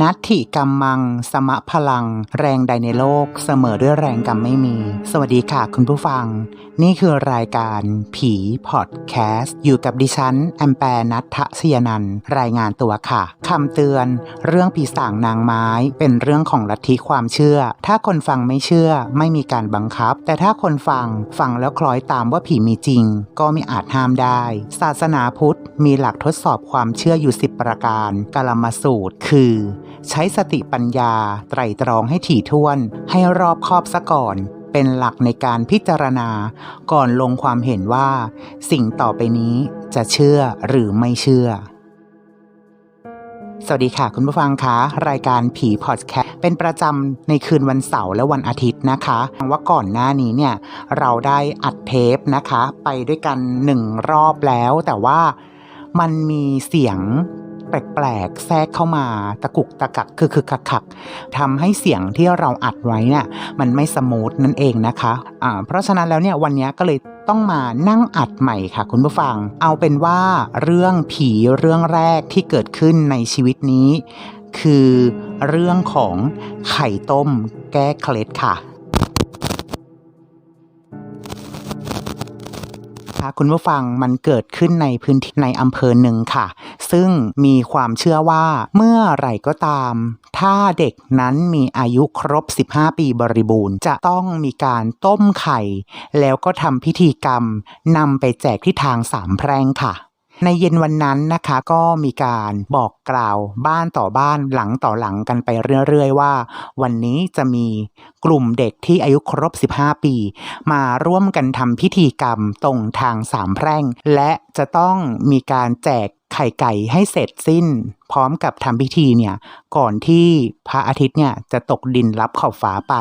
นัตถิกรรมัง สมะพลัง แรงใดในโลกเสมอด้วยแรงกรรมไม่มี สวัสดีค่ะคุณผู้ฟัง นี่คือรายการผีพอดแคสต์ อยู่กับดิฉัน แอมแปรนัททศยนัน รายงานตัวค่ะคำเตือน เรื่องผีสางนางไม้ เป็นเรื่องของลัทธิความเชื่อ ถ้าคนฟังไม่เชื่อ ไม่มีการบังคับ แต่ถ้าคนฟังฟังแล้วคล้อยตามว่าผีมีจริง ก็ไม่อาจห้ามได้ ศาสนาพุทธมีหลักทดสอบความเชื่ออยู่ 10 ประการกลมาสูตร คือใช้สติปัญญาไตรตรองให้ถี่ถ้วน ให้รอบคอบซะก่อน เป็นหลักในการพิจารณา ก่อนลงความเห็นว่า สิ่งต่อไปนี้จะเชื่อหรือไม่เชื่อสวัสดีค่ะ คุณผู้ฟังคะรายการผีพอดแคสต์เป็นประจำในคืนวันเสาร์และวันอาทิตย์นะคะว่าก่อนหน้านี้เนี่ยเราได้อัดเทปนะคะ ไปด้วยกันหนึ่งรอบแล้ว แต่ว่ามันมีเสียง แปลกๆแทรกเข้ามาตะกุกตะกักคือคือคักคักทำให้เสียงที่เราอัดไว้เนี่ยมันไม่สมูทนั่นเองนะคะอ่าเพราะฉะนั้นแล้วเนี่ยวันนี้ก็เลยต้องมานั่งอัดใหม่ค่ะคุณผู้ฟัง เอาเป็นว่าเรื่องผีเรื่องแรกที่เกิดขึ้นในชีวิตนี้ คือเรื่องของไข่ต้มแก้เคล็ดค่ะ ค่ะคุณผู้ฟังมันเกิดขึ้นในพื้นที่ในอำเภอหนึ่งค่ะ ซึ่งมีความเชื่อว่าเมื่อไหร่ก็ตาม ถ้าเด็กนั้นมีอายุครบ 15 ปีบริบูรณ์ จะต้องมีการต้มไข่ แล้วก็ทำพิธีกรรมนำไปแจกที่ทางสามแพร่งค่ะ ในเย็นวันนั้นนะคะก็มีการบอกกล่าวบ้านต่อบ้านหลังต่อหลังกันไปเรื่อยๆว่า วันนี้จะมีกลุ่มเด็กที่อายุครบ 15 ปี มาร่วมกันทำพิธีกรรมตรงทางสามแพร่ง และจะต้องมีการแจกไข่ไก่ให้เสร็จสิ้น พร้อมกับทำพิธีเนี่ยก่อนที่พระอาทิตย์เนี่ยจะตกดินรับขอบฟ้าไป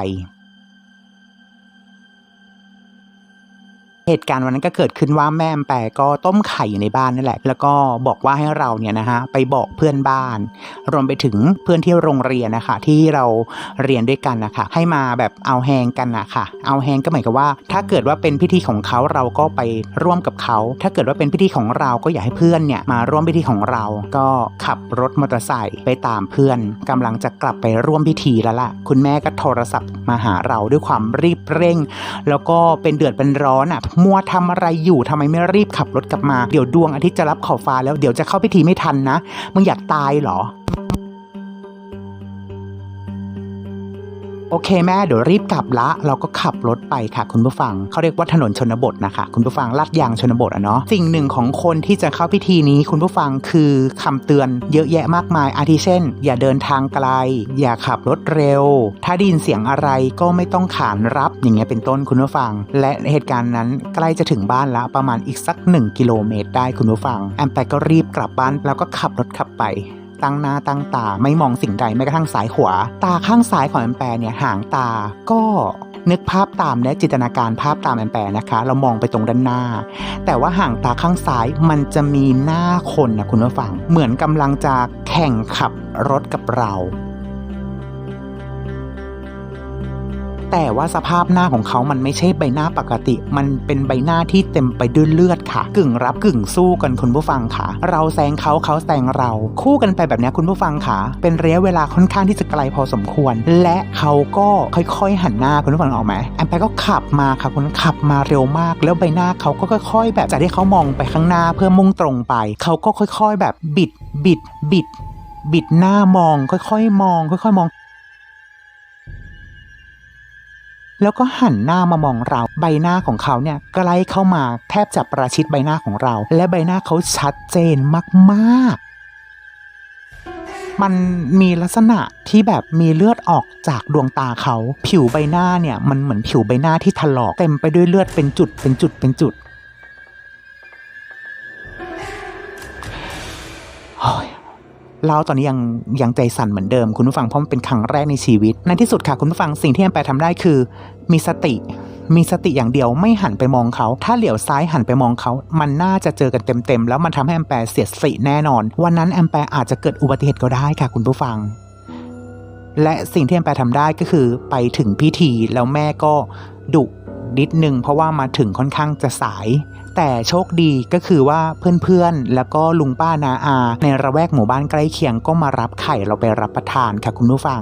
เหตุการณ์วันนั้นก็เกิดขึ้นว่าแม่แปรก็ต้มไข่อยู่ในบ้านนั่นแหละ แล้วก็บอกว่าให้เราเนี่ยนะฮะไปบอกเพื่อนบ้าน รวมไปถึงเพื่อนที่โรงเรียนนะคะที่เราเรียนด้วยกันนะคะให้มาแบบเอาแฮงกันนะคะเอาแฮงก็หมายกับว่า ถ้าเกิดว่าเป็นพิธีของเขาเราก็ไปร่วมกับเขา ถ้าเกิดว่าเป็นพิธีของเราก็อยากให้เพื่อนเนี่ยมาร่วมพิธีของเรา ก็ขับรถมอเตอร์ไซค์ไปตามเพื่อนกำลังจะกลับไปร่วมพิธีแล้วล่ะ คุณแม่ก็โทรศัพท์มาหาเราด้วยความรีบเร่ง แล้วก็เป็นเดือดเป็นร้อนอะมัวทำอะไรอยู่ทำไมไม่รีบขับรถกลับมา เดี๋ยวดวงอาทิตย์จะรับขอบฟ้าแล้วเดี๋ยวจะเข้าพิธีไม่ทันนะ มึงอยากตายเหรอ โอเคแม่เดี๋ยวรีบกลับละ เราก็ขับรถไปค่ะ คุณผู้ฟังเขาเรียกว่าถนนชนบทนะคะ คุณผู้ฟังลาดยางชนบทอะเนาะสิ่งหนึ่งของคนที่จะเข้าพิธีนี้คุณผู้ฟังคือคำเตือนเยอะแยะมากมายอาทิเช่น อย่าเดินทางไกล อย่าขับรถเร็ว ถ้าได้ยินเสียงอะไรก็ไม่ต้องขานรับอย่างเงี้ยเป็นต้นคุณผู้ฟัง และเหตุการณ์นั้นใกล้จะถึงบ้านละประมาณอีกสัก 1 กิโลเมตรได้คุณผู้ฟัง แอมแปก็รีบกลับบ้านแล้วก็ขับรถขับไป ตั้งหน้าตั้งตา ไม่มองสิ่งใดแม้กระทั่งสายขวา ตาข้างซ้ายของแอมแปร์เนี่ยห่างตาก็นึกภาพตามและจินตนาการภาพตามแอมแปร์นะคะ เรามองไปตรงด้านหน้า แต่ว่าห่างตาข้างซ้ายมันจะมีหน้าคนนะคุณผู้ฟัง เหมือนกำลังจะแข่งขับรถกับเรา แต่ว่าสภาพหน้าของเขามันไม่ใช่ใบหน้าปกติ มันเป็นใบหน้าที่เต็มไปด้วยเลือดค่ะ กึ่งรับกึ่งสู้กันคุณผู้ฟังค่ะ เราแซงเขาเขาแซงเรา คู่กันไปแบบนี้คุณผู้ฟังค่ะ เป็นระยะเวลาค่อนข้างที่จะไกลพอสมควร และเขาก็ค่อยๆ หันหน้าคุณผู้ฟังออกไหมแอมไปก็ขับมาค่ะคุณขับมาเร็วมาก แล้วใบหน้าเขาก็ค่อย ๆ แบบจากที่เขามองไปข้างหน้าเพื่อมุ่งตรงไป เขาก็ค่อย ๆ แบบบิดบิดบิดบิดหน้ามอง ค่อยๆ มอง ค่อย ๆ มอง แล้วก็หันหน้ามามองเรา ใบหน้าของเขาเนี่ยใกล้เข้ามาแทบจะประชิดใบหน้าของเรา และใบหน้าเขาชัดเจนมากๆมันมีลักษณะที่แบบมีเลือดออกจากดวงตาเขา ผิวใบหน้าเนี่ยมันเหมือนผิวใบหน้าที่ถลอกเต็มไปด้วยเลือดเป็นจุดเป็นจุดเป็นจุด เราตอนนี้ยังยังใจสั่นเหมือนเดิมคุณผู้ฟังเพราะมันเป็นครั้งแรกในชีวิต ในที่สุดค่ะคุณผู้ฟังสิ่งที่แอมแปรทำได้คือ มีสติ มีสติอย่างเดียวไม่หันไปมองเขา ถ้าเหลียวซ้ายหันไปมองเขา มันน่าจะเจอกันเต็มๆแล้วมันทำให้แอมแปรเสียสติแน่นอน วันนั้นแอมแปรอาจจะเกิดอุบัติเหตุก็ได้ค่ะ คุณผู้ฟัง และสิ่งที่แอมแปรทำได้ก็คือ ไปถึงพิธีแล้วแม่ก็ดุ นิดนึงเพราะว่ามาถึงค่อนข้างจะสาย แต่โชคดีก็คือว่าเพื่อนๆ แล้วก็ลุงป้านาอา ในระแวกหมู่บ้านใกล้เคียงก็มารับไข่เราไปรับประทานค่ะคุณผู้ฟัง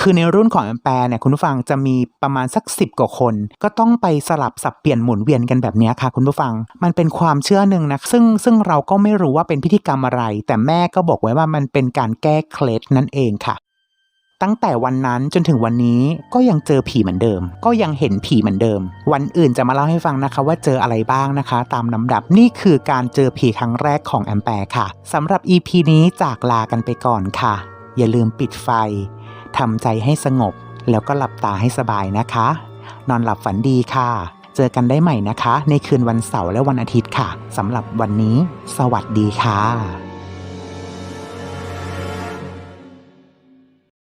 คือในรุ่นของแอมแปร์เนี่ยคุณผู้ฟังจะมีประมาณสักสิบกว่าคน ก็ต้องไปสลับสับเปลี่ยนหมุนเวียนกันแบบนี้ค่ะ คุณผู้ฟังมันเป็นความเชื่อหนึ่งนะซึ่งซึ่งเราก็ไม่รู้ว่าเป็นพิธีกรรมอะไร แต่แม่ก็บอกไว้ว่ามันเป็นการแก้เคล็ดนั่นเองค่ะ ตั้งแต่วันนั้นจนถึงวันนี้ก็ยังเจอผีเหมือนเดิม ก็ยังเห็นผีเหมือนเดิม วันอื่นจะมาเล่าให้ฟังนะคะ ว่าเจออะไรบ้างนะคะ ตามลำดับนี่คือการเจอผีครั้งแรกของแอมแปร์ค่ะสำหรับ EP นี้จากลากันไปก่อนค่ะ อย่าลืมปิดไฟทำใจให้สงบ แล้วก็หลับตาให้สบายนะคะ นอนหลับฝันดีค่ะ เจอกันได้ใหม่นะคะ ในคืนวันเสาร์และวันอาทิตย์ค่ะสำหรับวันนี้ สวัสดีค่ะ